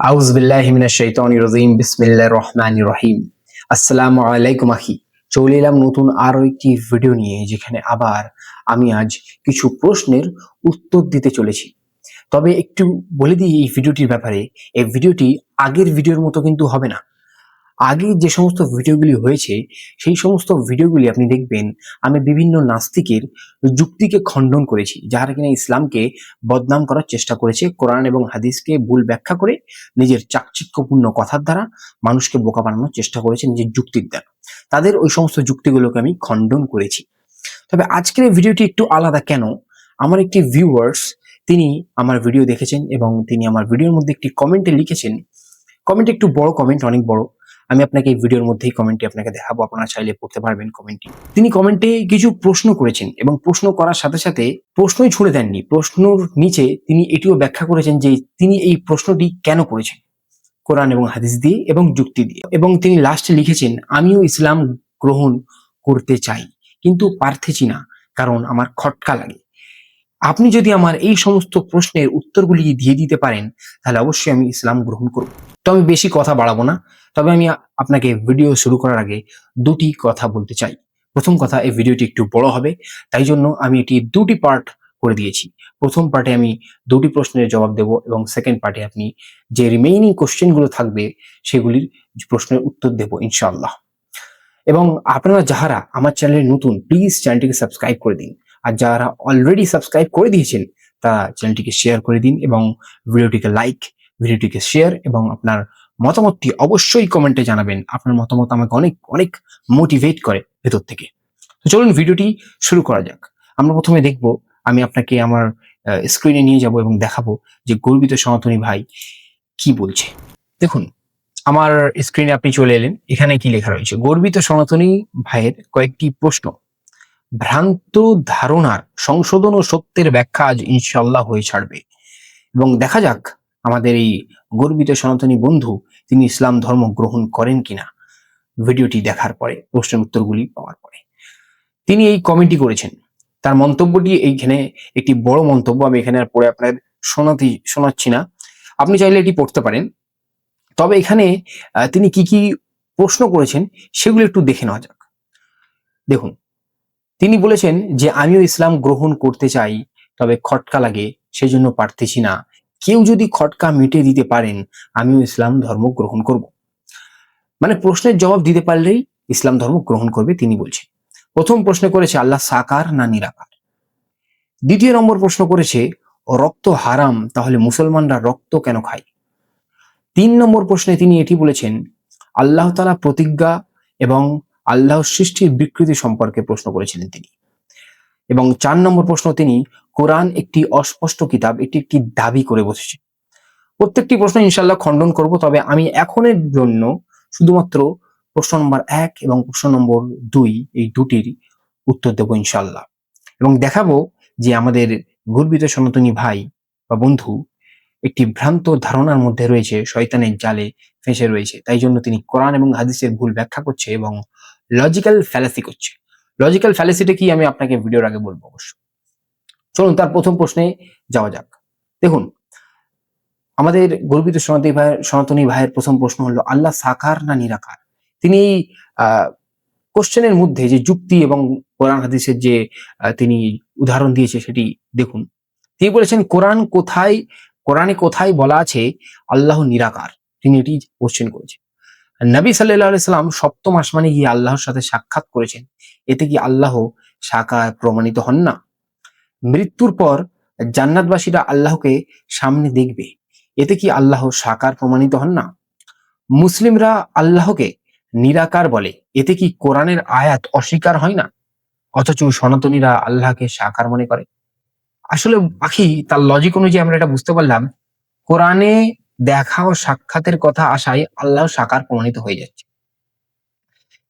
আউজ বিল্লাহ মিনাশ শাইতানির রাজিম, বিসমিল্লাহির রহমানির রহিম। আসসালামু আলাইকুম, আখি। চলে এলাম নতুন আরও একটি ভিডিও নিয়ে, যেখানে আবার আমি আজ কিছু প্রশ্নের উত্তর দিতে চলেছি। তবে একটু বলে দিই এই ভিডিওটির ব্যাপারে, এই ভিডিওটি আগের ভিডিওর মতো কিন্তু হবে না। আগে যে সমস্ত ভিডিওগুলি হয়েছে, সেই সমস্ত ভিডিওগুলি আপনি দেখবেন আমি বিভিন্ন নাস্তিকের যুক্তিকে খণ্ডন করেছি, যারা কিনা ইসলামকে বদনাম করার চেষ্টা করেছে, কোরআন এবং হাদিসকে ভুল ব্যাখ্যা করে নিজের চাকচিক্যপূর্ণ কথার দ্বারা মানুষকে বোকা বানানোর চেষ্টা করেছে নিজের যুক্তির দ্বারা। তাদের ওই সমস্ত যুক্তিগুলোকে আমি খণ্ডন করেছি। তবে আজকের এই ভিডিওটি একটু আলাদা কেন? আমার একটি ভিউয়ার্স তিনি আমার ভিডিও দেখেছেন এবং তিনি আমার ভিডিওর মধ্যে একটি কমেন্টে লিখেছেন। কমেন্ট একটু বড় কমেন্ট অনেক বড়। আমি আপনাকে এই ভিডিওর মধ্যেই কমেন্টটি আপনাকে দেখাবো। আপনারা চাইলে পড়তে পারবেন কমেন্টটি তিনি কমেন্টে কিছু প্রশ্ন করেছেন এবং প্রশ্ন করার সাথে সাথে প্রশ্নই ছুড়ে দেননি। প্রশ্নর নিচে তিনি এটিও ব্যাখ্যা করেছেন যে তিনি এই প্রশ্নটি কেন করেছেন? কোরআন এবং হাদিস দিয়ে এবং যুক্তি দিয়ে। এবং তিনি লাস্টে লিখেছেন, আমিও ইসলাম গ্রহণ করতে চাই, কিন্তু পারতেছি না, কারণ আমার খটকা লাগে। আপনি যদি আমার এই সমস্ত প্রশ্নের উত্তরগুলি দিয়ে দিতে পারেন, তাহলে অবশ্যই আমি ইসলাম গ্রহণ করব। তো আমি বেশি কথা বাড়াবো না। তবে আমি আপনাকে ভিডিও শুরু করার আগে দুটি কথা বলতে চাই। প্রথম কথা, এই ভিডিওটি একটু বড় হবে, তাই জন্য আমি এটি দুটি পার্ট করে দিয়েছি। প্রথম পার্টে আমি দুটি প্রশ্নের জবাব দেব এবং সেকেন্ড পার্টে আপনি যে রিমেইনিং কোশ্চেনগুলো থাকবে, সেগুলির প্রশ্নের উত্তর দেব, ইনশাআল্লাহ। এবং আপনারা যাহারা আমার চ্যানেলে নতুন প্লিজ চ্যানেলটিকে সাবস্ক্রাইব করে দিন। আর যারা অলরেডি সাবস্ক্রাইব করে দিয়েছেন, তারা চ্যানেলটিকে শেয়ার করে দিন এবং ভিডিওটিকে লাইক ভিডিওটিকে শেয়ার এবং আপনার মতামতটি অবশ্যই কমেন্টে জানাবেন। আপনার মতামত আমাকে অনেক অনেক মোটিভেট করে ভেতর থেকে। তো চলুন ভিডিওটি শুরু করা যাক। আমরা প্রথমে দেখব, আমি আপনাকে আমার স্ক্রিনে নিয়ে যাব এবং দেখাবো যে গর্বিত সনাতনী ভাই কি বলছে। দেখুন, আমার স্ক্রিনে আপনি চলে এলেন। এখানে কি লেখা রয়েছে? গর্বিত সনাতনী ভাইয়ের কয়েকটি প্রশ্ন। ভ্রান্ত ধারণার সংশোধন ও সত্যের ব্যাখ্যা আজ ইনশাল্লাহ হয়ে ছাড়বে। এবং দেখা যাক আমাদের এই গর্বিত সনাতনী বন্ধু, তিনি ইসলাম ধর্ম গ্রহণ করেন কিনা? ভিডিওটি দেখার পরে, প্রশ্নের উত্তরগুলি পাওয়ার পরে। তিনি এই কমেন্টটি করেছেন। তার মন্তব্যটি এইখানে একটি বড় মন্তব্য, আমি এখানে আর পড়ে আপনার শোনাতে, শোনাচ্ছি না। আপনি চাইলে এটি পড়তে পারেন। তবে এখানে তিনি কি কি প্রশ্ন করেছেন, সেগুলো একটু দেখে নেওয়া যাক। দেখুন, তিনি বলেছেন যে, আমিও ইসলাম গ্রহণ করতে চাই, তবে খটকা লাগে, সেজন্য পারতেছি না। কেউ যদি খটকা মিটে দিতে পারেন, আমিও ইসলাম ধর্ম গ্রহণ করব। মানে প্রশ্নের জবাব দিতে পারলেই ইসলাম ধর্ম গ্রহণ করবে তিনি বলছেন। প্রথম প্রশ্ন করেছে, আল্লাহ সাকার না নিরাকার? দ্বিতীয় নম্বর প্রশ্ন করেছে, রক্ত হারাম, তাহলে মুসলমানরা রক্ত কেন খায়? তিন নম্বর প্রশ্নে তিনি এটি বলেছেন, আল্লাহ তালা প্রতিজ্ঞা এবং আল্লাহ সৃষ্টির বিকৃতি সম্পর্কে প্রশ্ন করেছিলেন তিনি। এবং চার নম্বর প্রশ্ন তিনি কোরআন একটি অস্পষ্ট কিতাব, এটি একটি দাবি করে বসেছে। প্রত্যেকটি প্রশ্ন ইনশাল্লাহ খণ্ডন করব, তবে আমি এখনের জন্য শুধুমাত্র প্রশ্ন নম্বর এক এবং প্রশ্ন নম্বর দুই এই দুটির উত্তর দেবো ইনশাল্লাহ এবং দেখাবো যে আমাদের গর্বিত সনাতনী ভাই বা বন্ধু একটি ভ্রান্ত ধারণার মধ্যে রয়েছে, শয়তানের জালে ফেঁসে রয়েছে। তাই জন্য তিনি কোরআন এবং হাদিসের ভুল ব্যাখ্যা করছে এবং লজিক্যাল ফ্যালাসি করছে। লজিক্যাল ফ্যালাসিটা কি আমি আপনাকে ভিডিওর আগে বলব অবশ্য চলুন তার প্রথম প্রশ্নে যাওয়া যাক। দেখুন, আমাদের গর্বিত সনাতনী ভাইয়ের সনাতনী ভাইয়ের প্রথম প্রশ্ন হলো, আল্লাহ সাকার না নিরাকার? তিনি কোশ্চেনের মধ্যে যে যুক্তি এবং কোরআন হাদিসের যে তিনি উদাহরণ দিয়েছে সেটি দেখুন। তিনি বলেছেন, কোরআন কোথায়, কোরআনে কোথায় বলা আছে, আল্লাহ নিরাকার? তিনি এটি কোশ্চেন করেছেন। নবী সাল্লাহ সাল্লাম সপ্তম আসমানে গিয়ে আল্লাহর সাথে সাক্ষাৎ করেছেন। এতে কি আল্লাহ সাকার প্রমাণিত হন না? মৃত্যুর পর জান্নাতবাসীরা আল্লাহকে সামনে দেখবে। এতে কি আল্লাহ সাকার প্রমাণিত হন না? মুসলিমরা আল্লাহকে নিরাকার বলে। এতে কি কোরআনের আয়াত অস্বীকার হয় না? অথচ সনাতনীরা আল্লাহকে সাকার মনে করে। আসলে পাখি, তার লজিক অনুযায়ী আমরা এটা বুঝতে পারলাম, কোরআনে দেখা ও সাক্ষাতের কথা আশায় আল্লাহ সাকার প্রমাণিত হয়ে যাচ্ছে।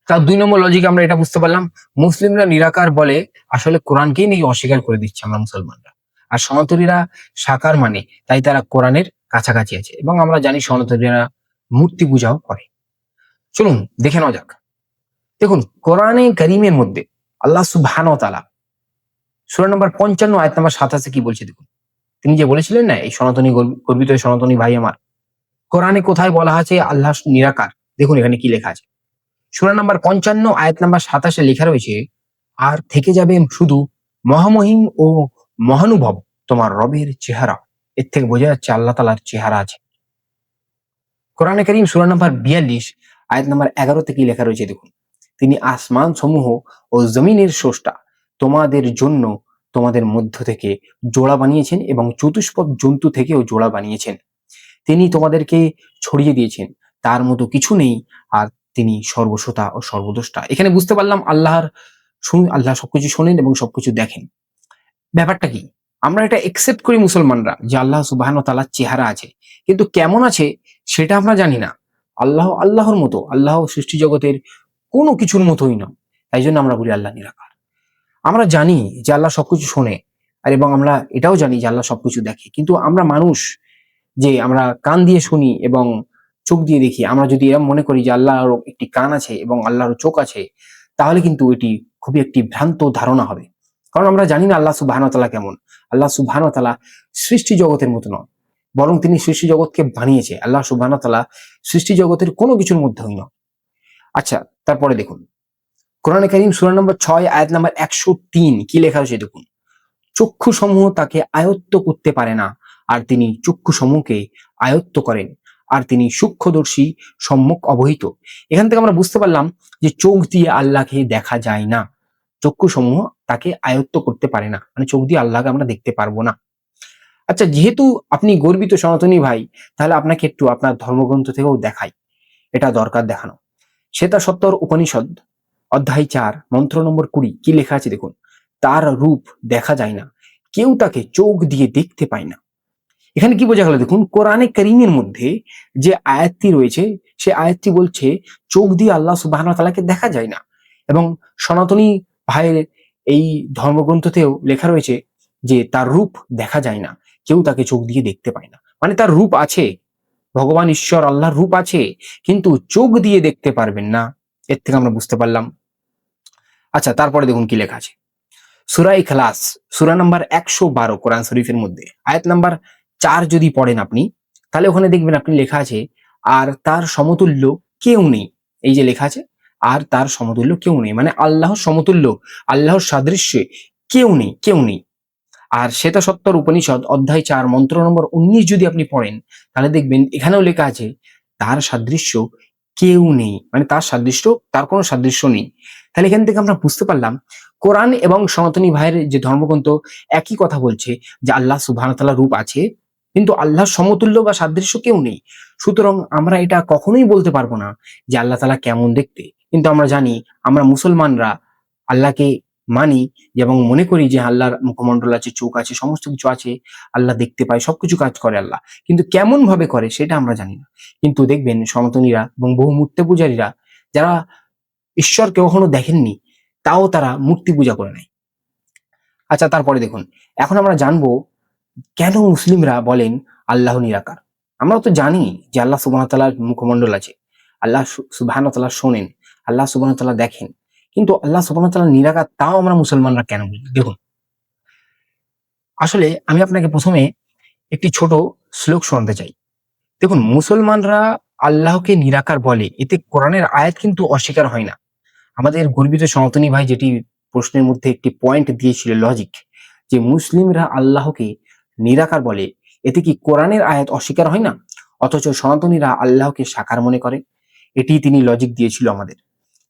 তার দুই নম্বর লজিক আমরা এটা বুঝতে পারলাম, মুসলিমরা নিরাকার বলে আসলে কোরআনকেই নাকি অস্বীকার করে দিচ্ছে আমরা মুসলমানরা। আর সনাতনীরা সাকার মানে তাই তারা কোরআনের কাছাকাছি আছে এবং আমরা জানি সনাতনীরা মূর্তি পূজাও করে। চলুন, দেখে নেওয়া যাক। দেখুন, কোরআনে করিমের মধ্যে আল্লাহ সুবহান তালা সুরা নম্বর পঞ্চান্ন, আয়াত নাম্বার সাতাশে কি বলছে দেখুন? তিনি যে বলেছিলেন না, এই সনাতনী গর্ব- গর্বিত সনাতনী ভাই আমার, কোরআনে কোথায় বলা আছে, আল্লাহ নিরাকার? দেখুন এখানে কি লেখা আছে। সূরা নাম্বার পঞ্চান্ন, আয়াত নাম্বার সাতাশে লেখা রয়েছে, আর থেকে যাবে শুধু মহামহিম ও মহানুভব তোমার রবের চেহারা। এর থেকে বোঝা যাচ্ছে আল্লাহ তালার চেহারা আছে। কোরআনে করিম সূরা নাম্বার বিয়াল্লিশ, আয়াত নাম্বার এগারো থেকে লেখা রয়েছে দেখুন, তিনি আসমান সমূহ ও জমিনের স্রষ্টা, তোমাদের জন্য তোমাদের মধ্য থেকে জোড়া বানিয়েছেন এবং চতুষ্পদ জন্তু থেকেও জোড়া বানিয়েছেন। তিনি তোমাদেরকে ছড়িয়ে দিয়েছেন, তার মতো কিছু নেই আর তিনি সর্বশ্রোতা ও সর্বদ্রষ্টা। এখানে বুঝতে পারলাম আল্লাহর শুন, আল্লাহ সবকিছু শোনেন এবং সবকিছু দেখেন। ব্যাপারটা কি? আমরা এটা একসেপ্ট করি মুসলমানরা যে আল্লাহ সুবাহন তালার চেহারা আছে। কিন্তু কেমন আছে সেটা আমরা জানি না। আল্লাহ আল্লাহর মতো, আল্লাহ সৃষ্টি জগতের কোনো কিছুর মতোই নয়। তাই জন্য আমরা বলি আল্লাহ নিরাকার। আমরা জানি যে আল্লাহ সবকিছু শোনে আর এবং আমরা এটাও জানি যে আল্লাহ সবকিছু দেখে। কিন্তু আমরা মানুষ যে আমরা কান দিয়ে শুনি এবং চোখ দিয়ে দেখি। আমরা যদি এরকম মনে করি যে আল্লাহর একটি কান আছে এবং আল্লাহর চোখ আছে, তাহলে কিন্তু এটি খুবই একটি ভ্রান্ত ধারণা হবে। কারণ আমরা জানি না আল্লাহ সুবাহানতালা কেমন। আল্লাহ সুবাহানতালা সৃষ্টি জগতের মতো নয় বরং তিনি সৃষ্টি জগৎকে বানিয়েছে। আল্লাহ সুবাহানতালা সৃষ্টি জগতের কোনো কিছুর মধ্যে মধ্যেই নয় আচ্ছা তারপরে দেখুন। কোরআনে করিম সুরা নম্বর ছয়, আয়াত নম্বর একশো তিন, কি লেখা হয়েছে দেখুন। চক্ষু সমূহ তাকে আয়ত্ত করতে পারে না, আর তিনি চক্ষু সমূহকে আয়ত্ত করেন। আর তিনি সূক্ষ্মদর্শী, সম্মুখ অবহিত। এখান থেকে আমরা বুঝতে পারলাম যে চোখ দিয়ে আল্লাহকে দেখা যায় না। চক্ষু সমূহ তাকে আয়ত্ত করতে পারে না। মানে চোখ দিয়ে আল্লাহকে আমরা দেখতে পারব না। আচ্ছা যেহেতু আপনি গর্বিত সনাতনী ভাই, তাহলে আপনাকে একটু আপনার ধর্মগ্রন্থ থেকেও দেখাই। এটা দরকার দেখানো। শ্বেতা সত্তর উপনিষদ, অধ্যায় চার, মন্ত্র নম্বর কুড়ি, কি লেখা আছে দেখুন। তার রূপ দেখা যায় না। কেউ তাকে চোখ দিয়ে দেখতে পায় না। এখানে কি বোঝা গেল? দেখুন, কোরআনে করিমের মধ্যে যে আয়াতটি রয়েছে, সে আয়াতটি বলছে, চোখ দিয়ে আল্লাহ সুবাহ তালাকে দেখা যায় না। এবং সনাতনী ভাইয়ের এই ধর্মগ্রন্থতেও লেখা রয়েছে যে, তার রূপ দেখা যায় না। কেউ তাকে চোখ দিয়ে দেখতে পায় না। মানে তার রূপ আছে। ভগবান, ঈশ্বর, আল্লাহর রূপ আছে, কিন্তু চোখ দিয়ে দেখতে পারবেন না। এর থেকে আমরা বুঝতে পারলাম। আচ্ছা তারপরে দেখুন কি লেখা আছে। সুরাই খালাস সুরা নাম্বার একশো বারো, কোরআন শরীফের মধ্যে। আয়াত নাম্বার চার যদি পড়েন আপনি, তাহলে ওখানে দেখবেন আপনি লেখা আছে, আর তার সমতুল্য কেউ নেই। এই যে লেখা আছে, আর তার সমতুল্য কেউ নেই। মানে আল্লাহর সমতুল্য, আল্লাহর সাদৃশ্যে কেউ নেই কেউ নেই। আর শ্বেতা সত্তর উপনিষদ অধ্যায় চার, মন্ত্র নম্বর উনিশ যদি আপনি পড়েন, তাহলে দেখবেন এখানেও লেখা আছে, তার সাদৃশ্য কেউ নেই। মানে তার সাদৃশ্য, তার কোনো সাদৃশ্য নেই। তাহলে এখান থেকে আমরা বুঝতে পারলাম, কোরআন এবং সনাতনী ভাইয়ের যে ধর্মগ্রন্থ একই কথা বলছে, যে আল্লাহ সুবাহতাল্লাহ রূপ আছে কিন্তু আল্লাহর সমতুল্য বা সাদৃশ্য কেউ নেই। সুতরাং আমরা এটা কখনোই বলতে পারব না যে আল্লাহ তালা কেমন দেখতে। কিন্তু আমরা জানি, আমরা মুসলমানরা আল্লাহকে মানি এবং মনে করি যে আল্লাহর মুখমণ্ডল আছে, চোখ আছে, সমস্ত কিছু আছে, আল্লাহ দেখতে পায়, সবকিছু কাজ করে আল্লাহ। কিন্তু কেমন ভাবে করে সেটা আমরা জানি না। কিন্তু দেখবেন সনাতনীরা এবং বহু মূর্তি পূজারীরা, যারা ঈশ্বরকে কখনো দেখেননি, তাও তারা মূর্তি পূজা করে নেয়। আচ্ছা তারপরে দেখুন। এখন আমরা জানব কেন মুসলিমরা বলেন আল্লাহ নিরাকার? আমরা তো জানি যে আল্লাহ সুবাহতালার মুখমণ্ডল আছে। আল্লাহ সুবাহতাল্লাহ শোনেন, আল্লাহ সুবাহতাল্লাহ দেখেন। কিন্তু আল্লাহ সুবাহতাল্লাহ নিরাকার তাও আমরা মুসলমানরা কেন বলি? দেখুন। আসলে আমি আপনাকে প্রথমে একটি ছোট শ্লোক শোনাতে চাই। দেখুন, মুসলমানরা আল্লাহকে নিরাকার বলে, এতে কোরআনের আয়াত কিন্তু অস্বীকার হয় না। আমাদের গর্বিত সনাতনী ভাই যেটি প্রশ্নের মধ্যে একটি পয়েন্ট দিয়েছিল লজিক যে মুসলিমরা আল্লাহকে নিরাকার বলে, এতে কি কোরআনের আয়াত অস্বীকার হয় না? অথচ সনাতনীরা আল্লাহকে সাকার মনে করে। এটি তিনি লজিক দিয়েছিল আমাদের।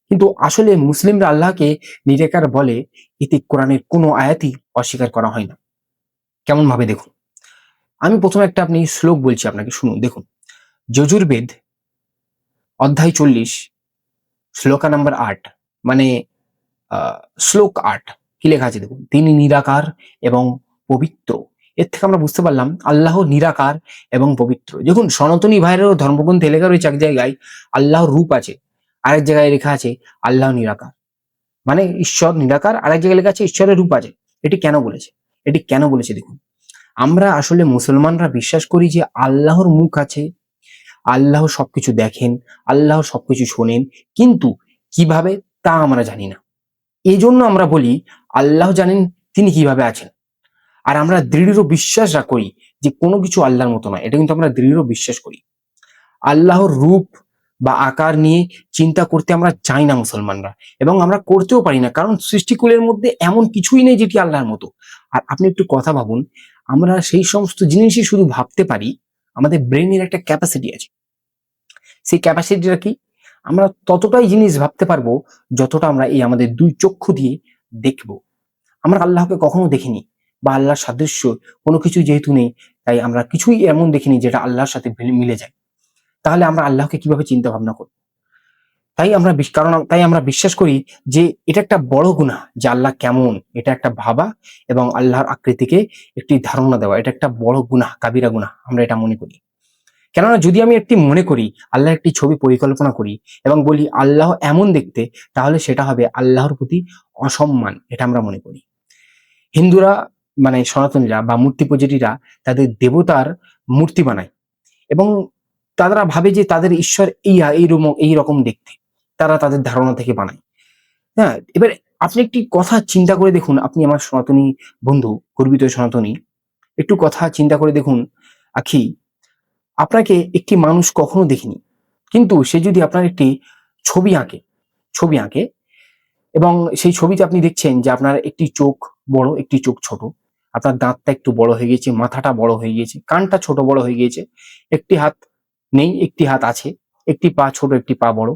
কিন্তু আসলে মুসলিমরা আল্লাহকে নিরাকার বলে, এতে কোরআনের কোনো আয়াতই অস্বীকার করা হয় না। কেমন ভাবে দেখুন? আমি প্রথমে একটা আপনি শ্লোক বলছি আপনাকে, শুনুন, দেখুন। যজুর্বেদ, অধ্যায় চল্লিশ, শ্লোকা নাম্বার আট মানে শ্লোক আট, কি লেখা আছে দেখুন? তিনি নিরাকার এবং পবিত্র। এর থেকে আমরা বুঝতে পারলাম আল্লাহ নিরাকার এবং পবিত্র। দেখুন, সনাতনী ভাইয়েরও ধর্মগ্রন্থে লেখা রয়েছে, এক জায়গায় আল্লাহর রূপ আছে, আরেক জায়গায় লেখা আছে আল্লাহ নিরাকার। মানে ঈশ্বর নিরাকার, আরেক জায়গায় লেখা আছে ঈশ্বরের রূপ আছে। এটি কেন বলেছে? এটি কেন বলেছে দেখুন, আমরা আসলে মুসলমানরা বিশ্বাস করি যে আল্লাহর মুখ আছে, আল্লাহ সবকিছু দেখেন, আল্লাহ সবকিছু শোনেন, কিন্তু কীভাবে তা আমরা জানি না। এই জন্য আমরা বলি, আল্লাহ জানেন তিনি কীভাবে আছেন। আর আমরা দৃঢ় বিশ্বাস করি যে কোনো কিছু আল্লাহর মতো নয়। এটা কিন্তু আমরা দৃঢ় বিশ্বাস করি। আল্লাহর রূপ বা আকার নিয়ে চিন্তা করতে আমরা চাই না মুসলমানরা এবং আমরা করতেও পারি না। কারণ সৃষ্টিকুলের মধ্যে এমন কিছুই নেই যেটি আল্লাহর মতো। আর আপনি একটু কথা ভাবুন, আমরা সেই সমস্ত জিনিসই শুধু ভাবতে পারি, আমাদের ব্রেনের একটা ক্যাপাসিটি আছে। সেই ক্যাপাসিটিটা কি? আমরা ততটাই জিনিস ভাবতে পারব যতটা আমরা এই আমাদের দুই চক্ষু দিয়ে দেখব। আমরা আল্লাহকে কখনো দেখিনি। বা আল্লাহর সাদৃশ্য কোনো কিছু যেহেতু নেই, তাই আমরা কিছুই এমন দেখিনি যেটা আল্লাহর সাথে মিলে- যায়। তাহলে আমরা আল্লাহকে কীভাবে চিন্তা ভাবনা করব? তাই আমরা কারণ তাই আমরা বিশ্বাস করি যে এটা একটা বড় গুণা যে আল্লাহ কেমন, এটা একটা ভাবা এবং আল্লাহর আকৃতিকে একটি ধারণা দেওয়া। এটা একটা বড় গুণা কাবিরা গুণা আমরা এটা মনে করি। কেননা যদি আমি একটি মনে করি আল্লাহ একটি ছবি পরিকল্পনা করি এবং বলি আল্লাহ এমন দেখতে, তাহলে সেটা হবে আল্লাহর প্রতি অসম্মান, এটা আমরা মনে করি। হিন্দুরা মানে সনাতনীরা বা মূর্তি পূজারীরা তাদের দেবতার মূর্তি বানায়। এবং তারা ভাবে যে তাদের ঈশ্বর এই এইরকম এইরকম দেখতে। তারা তাদের ধারণা থেকে বানায়। হ্যাঁ এবার আপনি একটি কথা চিন্তা করে দেখুন, আপনি আমার সনাতনী বন্ধু, গর্বিত সনাতনী। একটু কথা চিন্তা করে দেখুন, আখি, আপনাকে একটি মানুষ কখনো দেখিনি। কিন্তু সে যদি আপনার একটি ছবি আঁকে ছবি আঁকে, এবং সেই ছবিতে আপনি দেখছেন যে আপনার একটি চোখ বড়, একটি চোখ ছোট আপনার দাঁতটা একটু বড় হয়ে গেছে মাথাটা বড় হয়ে গিয়েছে, কানটা ছোট বড় হয়ে গিয়েছে, একটি হাত নেই, একটি হাত আছে, একটি পা ছোট, একটি পা বড়।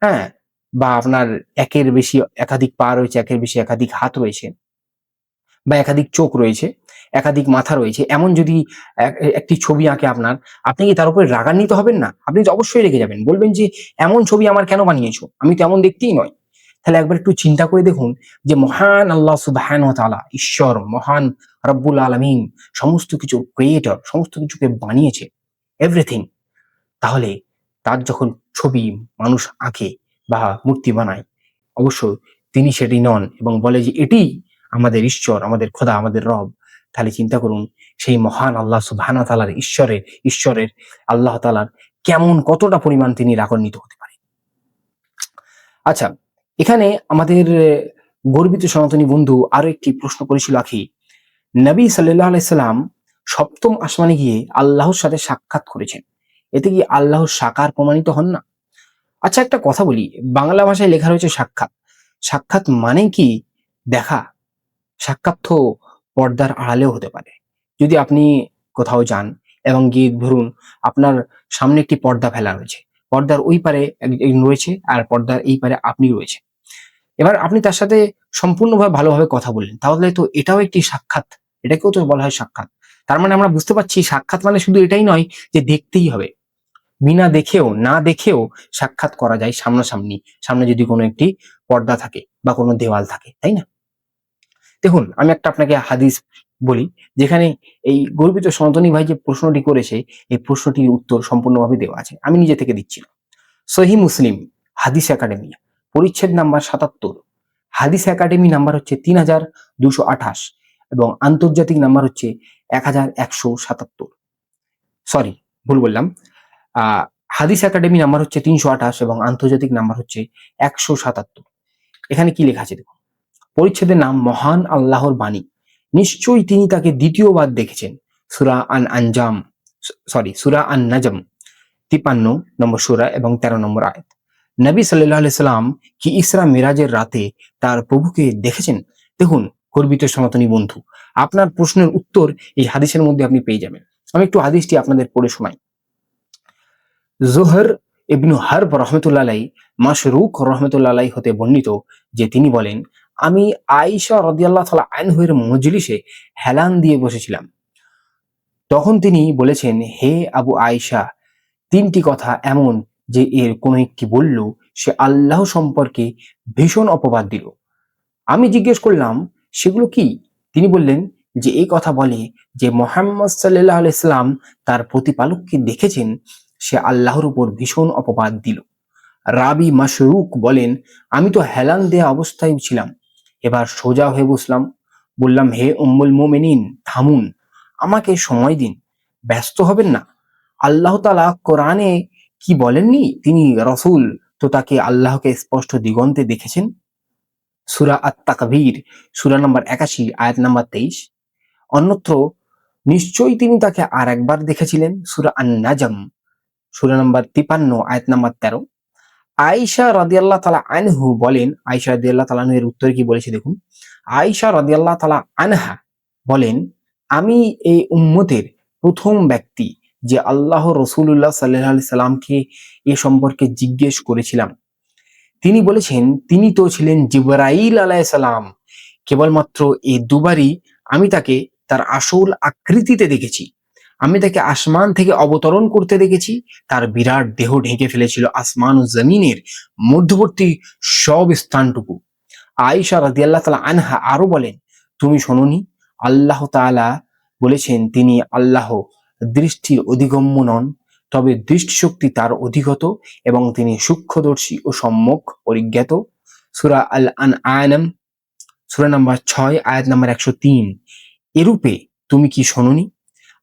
হ্যাঁ বা আপনার একের বেশি একাধিক পা রয়েছে, একের বেশি একাধিক হাত রয়েছে, বা একাধিক চোখ রয়েছে, একাধিক মাথা রয়েছে, এমন যদি এক- একটি ছবি আঁকে আপনার, আপনি কি তার উপরে রাগান্বিত হবেন না? আপনি তো অবশ্যই রেগে যাবেন, বলবেন যে, এমন ছবি আমার কেন বানিয়েছো? আমি তো এমন দেখতেই নয়। তাহলে একবার একটু চিন্তা করে দেখুন যে মহান আল্লাহ সুবাহান তালা ঈশ্বর, মহান রব্বুল আলমিন, সমস্ত কিছু ক্রিয়েটর সমস্ত কিছুকে বানিয়েছে এভরিথিং তাহলে তার যখন ছবি মানুষ আঁকে বা মূর্তি বানায় অবশ্য তিনি সেটি নন এবং বলে যে এটি আমাদের ঈশ্বর, আমাদের খোদা, আমাদের রব। তাহলে চিন্তা করুন, সেই মহান আল্লাহ সুবহানা তালার ঈশ্বরের ঈশ্বরের আল্লাহ তালার কেমন কতটা পরিমাণ তিনি রাগান্বিত হতে পারে আচ্ছা এখানে আমাদের গর্বিত সনাতনী বন্ধু আরও একটি প্রশ্ন করেছিল আখি। নবী সাল্লাহ আলাইসাল্লাম সপ্তম আসমানে গিয়ে আল্লাহর সাথে সাক্ষাৎ করেছেন। এতে কি আল্লাহর সাকার প্রমাণিত হন না? আচ্ছা একটা কথা বলি। বাংলা ভাষায় লেখা রয়েছে সাক্ষাৎ। সাক্ষাৎ মানে কি? দেখা। সাক্ষাৎ তো পর্দার আড়ালেও হতে পারে। যদি আপনি কোথাও যান এবং গিয়ে ধরুন আপনার সামনে একটি পর্দা ফেলা রয়েছে পর্দার ওই পারে একজন রয়েছে আর পর্দার এই পারে আপনি রয়েছে। এবার আপনি তার সাথে সম্পূর্ণভাবে ভালোভাবে কথা বললেন। তাহলে তো এটাও একটি সাক্ষাৎ। এটাকেও তো বলা হয় সাক্ষাৎ। তার মানে আমরা বুঝতে পারছি সাক্ষাৎ মানে শুধু এটাই নয় যে দেখতেই হবে। বিনা দেখেও, না দেখেও সাক্ষাৎ করা যায় সামনাসামনি। সামনে যদি কোনো একটি পর্দা থাকে বা কোনো দেওয়াল থাকে, তাই না? দেখুন, আমি একটা আপনাকে হাদিস বলি, যেখানে এই গর্বিত সনাতনী ভাই যে প্রশ্নটি করেছে, এই প্রশ্নটির উত্তর সম্পূর্ণভাবে দেওয়া আছে। আমি নিজে থেকে দিচ্ছি সহি মুসলিম, হাদিস একাডেমি, পরিচ্ছেদ নাম্বার সাতাত্তর। হাদিস একাডেমি নাম্বার হচ্ছে তিন হাজার দুশো আঠাশ এবং আন্তর্জাতিক নাম্বার হচ্ছে এক হাজার একশো সাতাত্তর। সরি ভুল বললাম। হাদিস একাডেমি নাম্বার হচ্ছে তিনশো আঠাশ এবং আন্তর্জাতিক নাম্বার হচ্ছে একশো সাতাত্তর। এখানে কি লেখা আছে দেখুন? পরিচ্ছেদের নাম মহান আল্লাহর বাণী। নিশ্চয়ই তিনি তাকে দ্বিতীয়বার দেখেছেন। সুরা আন আঞ্জাম সরি সুরা আন নাজম তিপান্ন নম্বর সুরা এবং তেরো নম্বর আয়াত। নবী সাল্লাহ সাল্লাম কি ইসরা মিরাজের রাতে তার প্রভুকে দেখেছেন? দেখুন, গর্বিত সনাতনী বন্ধু, আপনার প্রশ্নের উত্তর এই হাদিসের মধ্যে আপনি পেয়ে যাবেন। আমি একটু হাদিসটি আপনাদের পড়ে শোনাই। জোহর ইবনু হারব রহমতুল্লাহ মাশরুক রহমতুল্লাহ হতে বর্ণিত যে তিনি বলেন আমি আয়েশা রদিয়াল্লাহ তালা আনহুয়ের মজলিসে হেলান দিয়ে বসেছিলাম। তখন তিনি বলেছেন, হে আবু আয়েশা, তিনটি কথা এমন যে এর কোনো একটি বলল, সে আল্লাহ সম্পর্কে ভীষণ অপবাদ দিল। আমি জিজ্ঞেস করলাম, সেগুলো কি? তিনি বললেন, যে এই কথা বলে যে মোহাম্মদ সাল্লাহ আলাইসাল্লাম তার প্রতিপালককে দেখেছেন, সে আল্লাহর উপর ভীষণ অপবাদ দিল। রাবি মাশরুক বলেন, আমি তো হেলান দেয়া অবস্থায় ছিলাম। এবার সোজা হয়ে বসলাম। বললাম, হে উম্মুল মোমেনিন, থামুন। আমাকে সময় দিন। ব্যস্ত হবেন না। আল্লাহ তালা কোরআনে কি বলেননি? তিনি রসুল। তো তাকে আল্লাহকে স্পষ্ট দিগন্তে দেখেছেন। সুরা আত তাকবীর সুরা নম্বর একাশি, আয়াত নাম্বার তেইশ। অন্যত্র নিশ্চয়ই তিনি তাকে আর একবার দেখেছিলেন, সুরা আন নাজম সুরা নম্বর তিপান্ন, আয়াত নাম্বার তেরো। আয়েশা রাদিয়াল্লাহ তালা আনহু বলেন, আয়েশা রাদিয়াল্লাহ তালা এর উত্তর কি বলেছে দেখুন। আয়েশা রাদিয়াল্লাহ তালা আনহা বলেন, আমি এই উম্মতের প্রথম ব্যক্তি যে আল্লাহ রসুল্লাহ সাল্লাহ সাল্লামকে এ সম্পর্কে জিজ্ঞেস করেছিলাম। তিনি বলেছেন, তিনি তো ছিলেন জিবরাইল আলাইসালাম কেবলমাত্র এই দুবারই আমি তাকে তার আসল আকৃতিতে দেখেছি। আমি তাকে আসমান থেকে অবতরণ করতে দেখেছি। তার বিরাট দেহ ঢেকে ফেলেছিল আসমান ও জমিনের মধ্যবর্তী সব স্থানটুকু। আয়েশা রাদিয়াল্লাহ তালা আনহা আরও বলেন, তুমি শোনোনি, আল্লাহ তাআলা বলেছেন, তিনি আল্লাহ দৃষ্টির অধিগম্য নন, তবে দৃষ্টিশক্তি তার অধিগত এবং তিনি সূক্ষ্মদর্শী ও সম্যক পরিজ্ঞাত। সুরা আল আন আয়নম সুরা নাম্বার ছয়, আয়াত নাম্বার একশো তিন। এরূপে তুমি কি শোনোনি?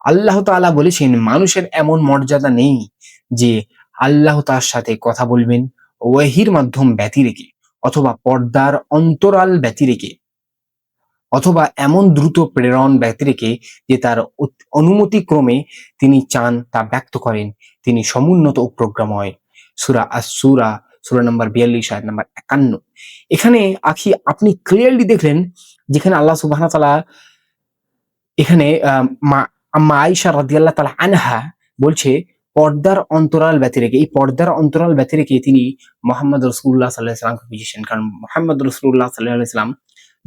আল্লাহ তাআলা বলেছেন, মানুষের এমন মর্যাদা নেই যে আল্লাহ তার সাথে কথা বলবেন ওয়াহির মাধ্যম ব্যতি রেখে অথবা পর্দার অন্তরাল ব্যতি রেখে অথবা এমন দ্রুত প্রেরণ ব্যতি রেখে যে তার অত- অনুমতিক্রমে তিনি চান তা ব্যক্ত করেন। তিনি সমুন্নত ও প্রজ্ঞাময় সুরা আস সুরা নম্বর বিয়াল্লিশ, আয়াত নম্বর একান্ন। এখানে আখি, আপনি ক্লিয়ারলি দেখলেন যেখানে আল্লাহ সুবাহ তালা এখানে মা আম্মা আয়েশা রাদিয়াল্লাহ তালা আনহা বলছে, পর্দার অন্তরাল ব্যতি রেখে, এই পর্দার অন্তরাল ব্যতি রেখে তিনি মোহাম্মদ রসুল্লাহ সাল্লাহ সাল্লামকে বুঝিয়েছেন কারণ মোহাম্মদ রসুল্লাহ সাল্লাহ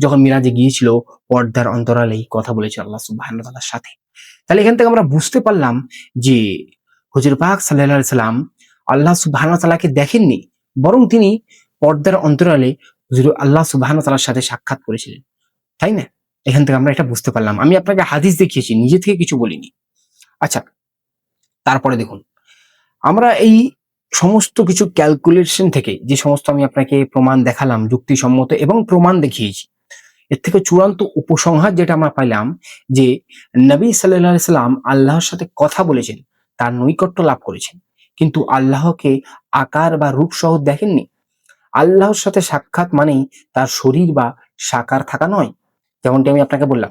যখন মিরাজে গিয়েছিল, পর্দার অন্তরালেই কথা বলেছে আল্লাহ সুবাহ সাথে। তাহলে এখান থেকে আমরা বুঝতে পারলাম যে হুজুর পাক সাল্লাহ সাল্লাম আল্লাহ সুবাহ তালাকে দেখেননি, বরং তিনি পর্দার অন্তরালে হুজুর আল্লাহ সুবাহ তালার সাথে সাক্ষাৎ করেছিলেন। তাই না? এখান থেকে আমরা এটা বুঝতে পারলাম। আমি আপনাকে হাদিস দেখিয়েছি, নিজে থেকে কিছু বলিনি। আচ্ছা তারপরে দেখুন। আমরা এই সমস্ত কিছু ক্যালকুলেশন থেকে যে সমস্ত আমি আপনাকে প্রমাণ দেখালাম, যুক্তিসম্মত এবং প্রমাণ দেখিয়েছি, এর থেকে চূড়ান্ত উপসংহার যেটা আমরা পাইলাম যে নবী সাল্লাহ সাল্লাম আল্লাহর সাথে কথা বলেছেন, তার নৈকট্য লাভ করেছেন। কিন্তু আল্লাহকে আকার বা রূপ সহ দেখেননি। আল্লাহর সাথে সাক্ষাৎ মানেই তার শরীর বা সাকার থাকা নয়। যেমনটি আমি আপনাকে বললাম,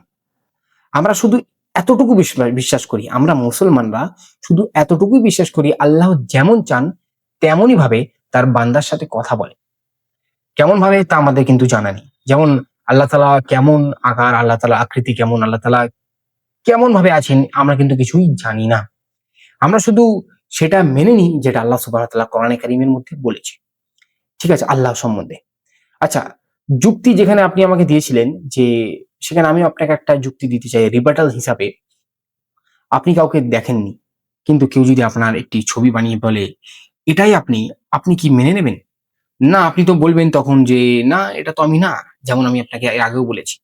আমরা শুধু এতটুকু বিশ্বাস- করি, আমরা মুসলমানরা শুধু এতটুকুই বিশ্বাস করি, আল্লাহ যেমন চান তেমনই ভাবে তার বান্দার সাথে কথা বলে। কেমন ভাবে তা আমাদের কিন্তু জানা নেই। যেমন আল্লাহ তালা কেমন আকার, আল্লাহ তালা আকৃতি কেমন, আল্লাহ তালা কেমন ভাবে আছেন, আমরা কিন্তু কিছুই জানি না। আমরা শুধু সেটা মেনে নিই, যেটা আল্লাহ সুবাহ তাল্লাহ কোরআনে কারিমের মধ্যে বলেছে। ঠিক আছে, আল্লাহ সম্বন্ধে। আচ্ছা যুক্তি যেখানে আপনি আমাকে দিয়েছিলেন যে সেখানে আমি আপনাকে একটা যুক্তি দিতে চাই রিবাটাল হিসাবে। আপনি কাউকে দেখেননি, কিন্তু কেউ যদি আপনার একটি ছবি বানিয়ে বলে, এটাই আপনি আপনি কি মেনে নেবেন? না, আপনি তো বলবেন তখন যে, না, এটা তো আমি না, যেমন আমি আপনাকে আগেও বলেছি।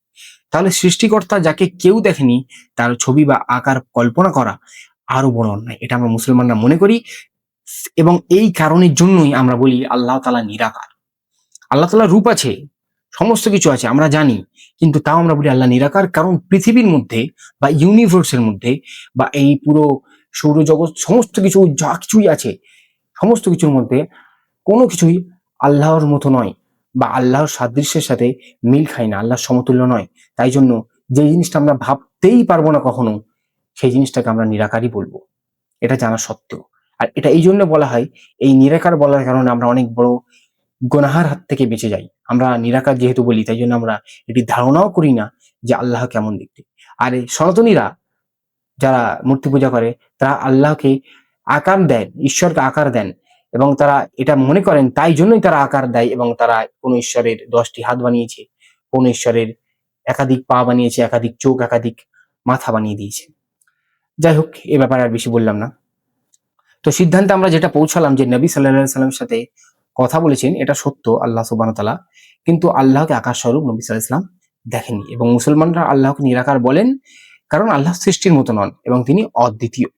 তাহলে সৃষ্টিকর্তা যাকে কেউ দেখেনি, তার ছবি বা আকার কল্পনা করা আরও বড় অন্যায়। এটা আমরা মুসলমানরা মনে করি এবং এই কারণের জন্যই আমরা বলি আল্লাহ তালা নিরাকার। আল্লাহ তালা রূপ আছে সমস্ত কিছু আছে, আমরা জানি, কিন্তু তাও আমরা বলি আল্লাহ নিরাকার, কারণ পৃথিবীর মধ্যে বা ইউনিভার্সের মধ্যে বা এই পুরো সৌরজগৎ, সমস্ত কিছু, যা কিছুই আছে, সমস্ত কিছুর মধ্যে কোনো কিছুই আল্লাহর মতো নয় বা আল্লাহর সাদৃশ্যের সাথে মিল খায় না, আল্লাহর সমতুল্য নয়। তাই জন্য যে জিনিসটা আমরা ভাবতেই পারব না কখনো, সেই জিনিসটাকে আমরা নিরাকারই বলব। এটা জানা সত্ত্বেও। আর এটা এই জন্য বলা হয়, এই নিরাকার বলার কারণে আমরা অনেক বড় গোনাহার হাত থেকে বেঁচে যাই। আমরা নিরাকার যেহেতু বলি, তাই জন্য আমরা এটি ধারণাও করি না যে আল্লাহ কেমন দেখতে। আর এই সনাতনীরা যারা মূর্তি পূজা করে, তারা আল্লাহকে আকার দেন, ঈশ্বরকে আকার দেন এবং তারা এটা মনে করেন, তাই জন্যই তারা আকার দেয় এবং তারা কোন ঈশ্বরের দশটি হাত বানিয়েছে, কোন ঈশ্বরের একাধিক পা বানিয়েছে, একাধিক চোখ, একাধিক মাথা বানিয়ে দিয়েছে। যাই হোক, এ ব্যাপারে আর বেশি বললাম না। তো সিদ্ধান্তে আমরা যেটা পৌঁছালাম যে নবী সাল্লাহ সাল্লামের সাথে কথা বলেছেন, এটা সত্য, আল্লাহ সুবান তালা কিন্তু আল্লাহকে আকাশ স্বরূপ নবী সাল্লাহ সাল্লাম দেখেননি এবং মুসলমানরা আল্লাহকে নিরাকার বলেন, কারণ আল্লাহ সৃষ্টির মতো নন এবং তিনি অদ্বিতীয়।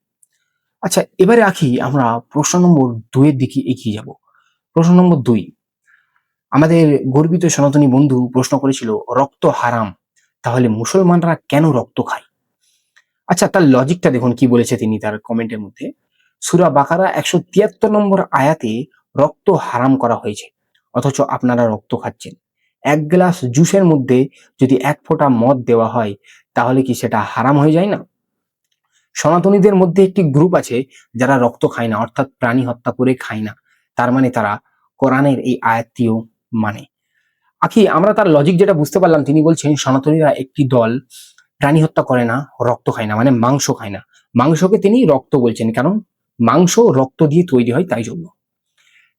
আচ্ছা এবারে আখি আমরা প্রশ্ন নম্বর দুইয়ের দিকে এগিয়ে যাব। প্রশ্ন নম্বর দুই, আমাদের গর্বিত সনাতনী বন্ধু প্রশ্ন করেছিল, রক্ত হারাম, তাহলে মুসলমানরা কেন রক্ত খায়? আচ্ছা তার লজিকটা দেখুন কি বলেছে তিনি তার কমেন্টের মধ্যে। সুরা বাকারা একশো তিয়াত্তর নম্বর আয়াতে রক্ত হারাম করা হয়েছে। অথচ আপনারা রক্ত খাচ্ছেন। এক গ্লাস জুসের মধ্যে যদি এক ফোঁটা মদ দেওয়া হয়, তাহলে কি সেটা হারাম হয়ে যায় না? সনাতনীদের মধ্যে একটি গ্রুপ আছে যারা রক্ত খায় না, অর্থাৎ প্রাণী হত্যা করে খায় না। তার মানে তারা কোরআনের এই আয়াতটিও মানে। আখি, আমরা তার লজিক যেটা বুঝতে পারলাম, তিনি বলছেন সনাতনীরা একটি দল, প্রাণী হত্যা করে না, রক্ত খায় না মানে মাংস খায় না। মাংসকে তিনি রক্ত বলছেন, কারণ মাংস রক্ত দিয়ে তৈরি হয় তাই জন্য।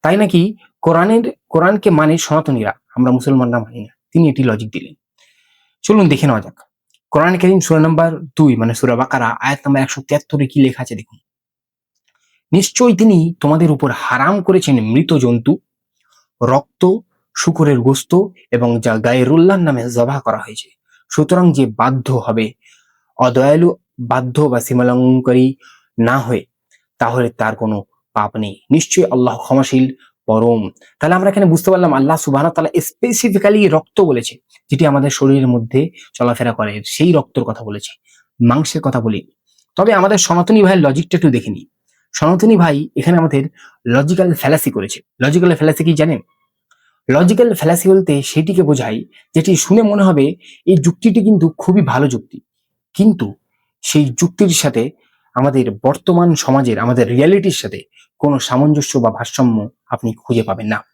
তাই নাকি কোরআনের, কোরআনকে মানে সনাতনীরা? আমরা মুসলমানরা মানি না। তিনি এটি লজিক দিলেন। চলুন দেখে নেওয়া যাক। কোরআন করিম সুরা নাম্বার দুই মানে সুরা বাকারা, আয়াত নাম্বার একশো তিয়াত্তরে কি লেখা আছে দেখুন। নিশ্চয়ই তিনি তোমাদের উপর হারাম করেছেন মৃত জন্তু, রক্ত, শুকুরের গোস্ত এবং যা গায়েরুল্লাহর নামে জবাহ করা হয়েছে। সুতরাং যে বাধ্য হবে, অদয়ালু বাধ্য বা সীমালঙ্ঘনকারী না হয়ে, তাহলে তার কোনো পাপ নেই। নিশ্চয়ই আল্লাহ ক্ষমাশীল, পরম। তাহলে আমরা এখানে বুঝতে পারলাম আল্লাহ সুবাহ তালা স্পেসিফিক্যালি রক্ত বলেছে, যেটি আমাদের শরীরের মধ্যে চলাফেরা করে, সেই রক্তর কথা বলেছে, মাংসের কথা বলি। তবে আমাদের সনাতনী ভাইয়ের লজিকটা একটু দেখে নিই। সনাতনী ভাই এখানে আমাদের লজিক্যাল ফ্যালাসি করেছে। লজিক্যাল ফ্যালাসি কি জানেন? লজিক্যাল ফ্যালাসি বলতে সেটিকে বোঝাই যেটি শুনে মনে হবে এই যুক্তিটি কিন্তু খুবই ভালো যুক্তি। কিন্তু সেই যুক্তির সাথে আমাদের বর্তমান সমাজের, আমাদের রিয়ালিটির সাথে কোনো সামঞ্জস্য বা ভারসাম্য আপনি খুঁজে পাবেন না।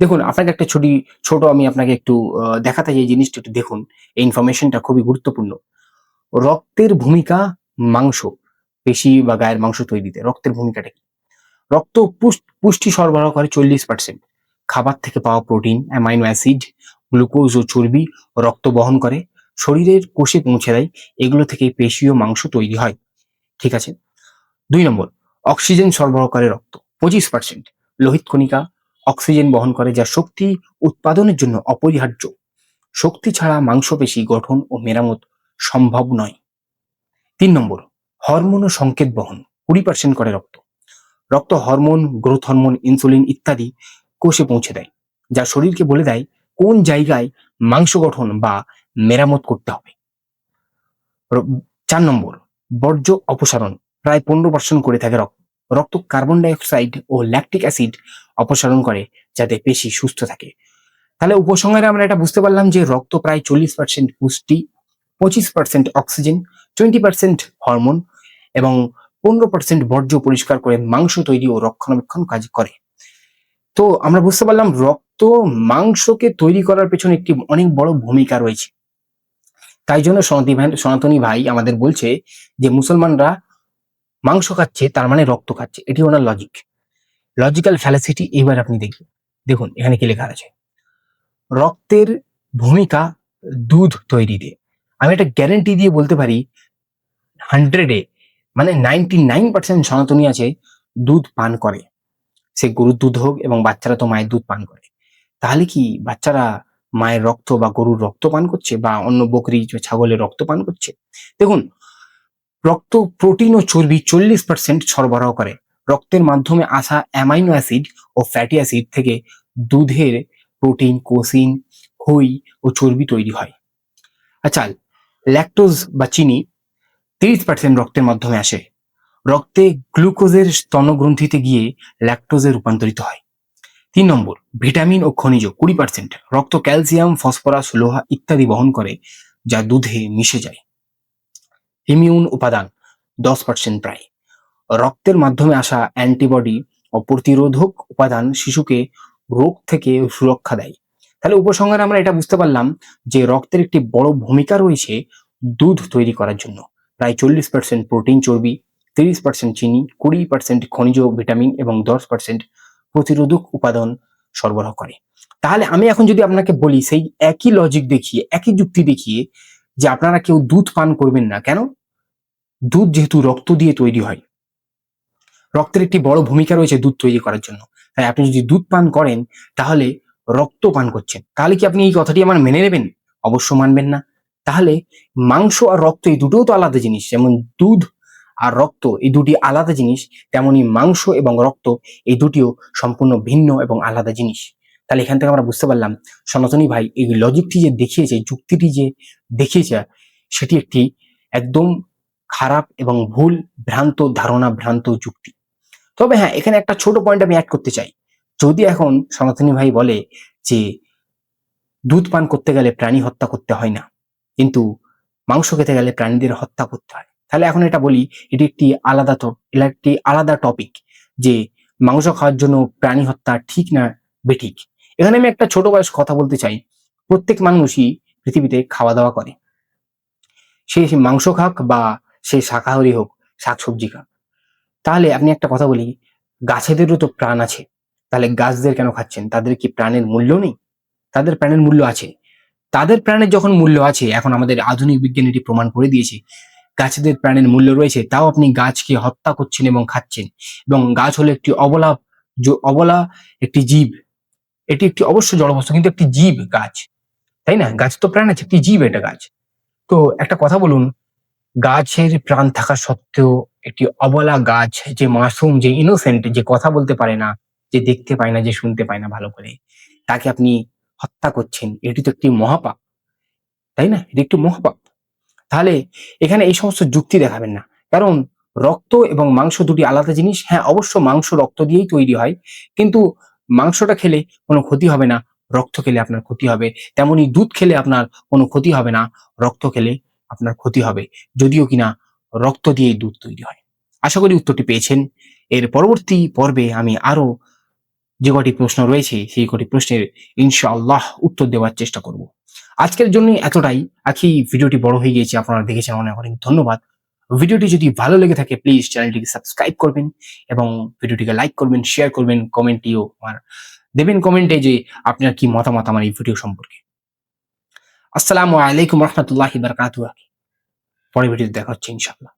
দেখুন, আপনাকে একটা ছুটি, ছোট আমি আপনাকে একটু দেখাতে চাই জিনিসটা একটু দেখুন। এই ইনফরমেশনটা খুবই গুরুত্বপূর্ণ। রক্তের ভূমিকা মাংস, পেশি বা গায়ের মাংস তৈরিতে। রক্তের ভূমিকাটা কি? রক্ত পুষ- পুষ্টি সরবরাহ করে চল্লিশ পার্সেন্ট খাবার থেকে পাওয়া প্রোটিন অ্যামাইনো অ্যাসিড গ্লুকোজ ও চর্বি রক্ত বহন করে। শরীরের কোষে পৌঁছে দেয়, এগুলো থেকে পেশি ও মাংস তৈরি হয়। ঠিক আছে? দুই নম্বর, অক্সিজেন সরবরাহ করে রক্ত। পঁচিশ পার্সেন্ট লোহিত কণিকা অক্সিজেন বহন করে, যা শক্তি উৎপাদনের জন্য অপরিহার্য। শক্তি ছাড়া মাংসপেশি গঠন ও মেরামত সম্ভব নয়। তিন নম্বর, হরমোন ও সংকেত বহন। কুড়ি পার্সেন্ট করে রক্ত। রক্ত হরমোন, গ্রোথ হরমোন, ইনসুলিন ইত্যাদি কোষে পৌঁছে দেয়, যা শরীরকে বলে দেয় কোন জায়গায় মাংস গঠন বা মেরামত করতে হবে। চার নম্বর, বর্জ্য অপসারণ প্রায় পনেরো পার্সেন্ট করে থাকে রক্ত। রক্ত কার্বন ডাইঅক্সাইড ও ল্যাকটিক অ্যাসিড অপসারণ করে যাতে পেশি সুস্থ থাকে। তাহলে উপসংহারে আমরা এটা বুঝতে পারলাম যে রক্ত প্রায় চল্লিশ পার্সেন্ট পুষ্টি, পঁচিশ percent oxygen twenty percent hormone এবং পনেরো পার্সেন্ট বর্জ্য পরিষ্কার করে মাংস তৈরি ও রক্ষণাবেক্ষণ কাজ করে। তো আমরা বুঝতে পারলাম রক্ত মাংসকে তৈরি করার পেছনে একটি অনেক বড় ভূমিকা রয়েছে। তাই জন্য সনাতনী ভাই সনাতনী ভাই আমাদের বলছে যে মুসলমানরা মাংস খাচ্ছে, তার মানে রক্ত খাচ্ছে। এটি ওনার লজিক লজিক্যাল ফ্যালাসিটি এবার আপনি দেখুন। দেখুন, এখানে কি লেখা আছে? রক্তের ভূমিকা দুধ তৈরিতে আমি একটা গ্যারেন্টি দিয়ে বলতে পারি হান্ড্রেডে মানে নাইনটি নাইন পার্সেন্ট সনাতনী আছে, দুধ পান করে। সে গরুর দুধ হোক এবং বাচ্চারা তো মায়ের দুধ পান করে। তাহলে কি বাচ্চারা মায়ের রক্ত বা গরুর রক্ত পান করছে বা অন্য বকরি ছাগলের রক্ত পান করছে। দেখুন, রক্ত প্রোটিন ও চর্বি চল্লিশ পার্সেন্ট সরবরাহ করে। রক্তের মাধ্যমে আসা অ্যামাইনো অ্যাসিড ও ফ্যাটি অ্যাসিড থেকে দুধের প্রোটিন, কোসিন, খই ও চর্বি তৈরি হয়। আচ্ছা ল্যাকটোজ বা চিনি তিরিশ পার্সেন্ট রক্তের মাধ্যমে আসে। রক্তে গ্লুকোজের স্তনগ্রন্থিতে গিয়ে ল্যাকটোজে রূপান্তরিত হয়। তিন নম্বর, ভিটামিন ও খনিজ কুড়ি পার্সেন্ট রক্ত, ক্যালসিয়াম, ফসফরাস, লোহা ইত্যাদি বহন করে যা দুধে মিশে যায়। ইমিউন উপাদান দশ পার্সেন্ট প্রায়। রক্তের মাধ্যমে আসা অ্যান্টিবডি ও প্রতিরোধক উপাদান শিশুকে রোগ থেকে সুরক্ষা দেয়। তাহলে উপসংহারে আমরা এটা বুঝতে পারলাম যে রক্তের একটি বড় ভূমিকা রয়েছে দুধ তৈরি করার জন্য। প্রায় চল্লিশ পার্সেন্ট প্রোটিন চর্বি, তিরিশ পার্সেন্ট চিনি, কুড়ি পার্সেন্ট খনিজ ভিটামিন এবং দশ পার্সেন্ট প্রতিরোধক উপাদান সরবরাহ করে। তাহলে আমি এখন যদি আপনাকে বলি সেই একই লজিক দেখিয়ে, একই যুক্তি দেখিয়ে যে আপনারা কেউ দুধ পান করবেন না, কেন? দুধ যেহেতু রক্ত দিয়ে তৈরি হয়। রক্তের একটি বড় ভূমিকা রয়েছে দুধ তৈরি করার জন্য। তাই আপনি যদি দুধ পান করেন, তাহলে রক্ত পান করছেন। তাহলে কি আপনি এই কথাটি আমার মেনে নেবেন? অবশ্য মানবেন না। তাহলে মাংস আর রক্ত এই দুটোও তো আলাদা জিনিস। যেমন দুধ আর রক্ত এই দুটি আলাদা জিনিস, তেমনি মাংস এবং রক্ত এই দুটিও সম্পূর্ণ ভিন্ন এবং আলাদা জিনিস। তাহলে এখান থেকে আমরা বুঝতে পারলাম, সনাতনী ভাই এই লজিকটি যে দেখিয়েছে, যুক্তিটি যে দেখিয়েছে, সেটি একটি একদম খারাপ এবং ভুল ভ্রান্ত ধারণা, ভ্রান্ত যুক্তি। তবে হ্যাঁ এখানে একটা ছোট পয়েন্ট আমি অ্যাড করতে চাই। যদি এখন সনাতনী ভাই বলে যে দুধ পান করতে গেলে প্রাণী হত্যা করতে হয় না, কিন্তু মাংস খেতে গেলে প্রাণীদের হত্যা করতে হয় তাহলে এখন এটা বলি, এটি একটি আলাদা এটা একটি আলাদা টপিক যে মাংস খাওয়ার জন্য প্রাণী হত্যা ঠিক না বেঠিক। এখানে আমি একটা ছোট বয়স কথা বলতে চাই। প্রত্যেক মানুষই পৃথিবীতে খাওয়া দাওয়া করে। সে মাংস খাক বা সে শাকাহারি হোক, শাকসবজি খাক। তাহলে আপনি একটা কথা বলি, গাছেদেরও তো প্রাণ আছে। তাহলে গাছদের কেন খাচ্ছেন? তাদের কি প্রাণের মূল্য নেই? তাদের প্রাণের মূল্য আছে। তাদের প্রাণের যখন মূল্য আছে, এখন আমাদের আধুনিক বিজ্ঞান এটি প্রমাণ করে দিয়েছে। গাছেদের প্রাণের মূল্য রয়েছে, তাও আপনি গাছকে হত্যা করছেন এবং খাচ্ছেন। এবং গাছ হলো একটি অবলা অবলা একটি জীব। এটি একটি অবশ্য জড়বস্তু, কিন্তু একটি জীব গাছ। তাই না? গাছ তো প্রাণ আছে, একটি জীব এটা গাছ। তো একটা কথা বলুন, গাছের প্রাণ থাকা সত্ত্বেও একটি অবলা গাছ, যে মাসুম, যে ইনোসেন্ট যে কথা বলতে পারে না, যে দেখতে পায় না, যে শুনতে পায় না ভালো করে, তাকে আপনি হত্যা করছেন। এটি তো একটি মহাপাপ। তাই না? এটি একটি মহাপাপ। তাহলে এখানে এই সমস্ত যুক্তি দেখাবেন না। কারণ রক্ত এবং মাংস দুটি আলাদা জিনিস। হ্যাঁ অবশ্য মাংস রক্ত দিয়েই তৈরি হয়। কিন্তু মাংসটা খেলে কোনো ক্ষতি হবে না। রক্ত খেলে আপনার ক্ষতি হবে। তেমনি দুধ খেলে আপনার কোনো ক্ষতি হবে না। রক্ত খেলে আপনার ক্ষতি হবে। যদিও কিনা রক্ত দিয়েই দুধ তৈরি হয়। আশা করি উত্তরটি পেয়েছেন। এর পরবর্তী পর্বে আমি আরও যে কটি প্রশ্ন রয়েছে, সেই কটি প্রশ্নের ইনশাআল্লাহ উত্তর দেওয়ার চেষ্টা করব। আজকের জন্য এতটাই। আখি ভিডিওটি বড় হয়ে গিয়েছে, আপনারা দেখেছেন অনেক অনেক ধন্যবাদ। ভিডিওটি যদি ভালো লেগে থাকে প্লিজ চ্যানেলটিকে সাবস্ক্রাইব করবেন এবং ভিডিওটিকে লাইক করবেন শেয়ার করবেন কমেন্টটিও আমার দেবেন কমেন্টে যে আপনার কি মতামত আমার এই ভিডিও সম্পর্কে। আসসালামু আলাইকুম রহমতুল্লাহ বারকাত পরে ভিডিও দেখা হচ্ছে ইনশাআল্লাহ।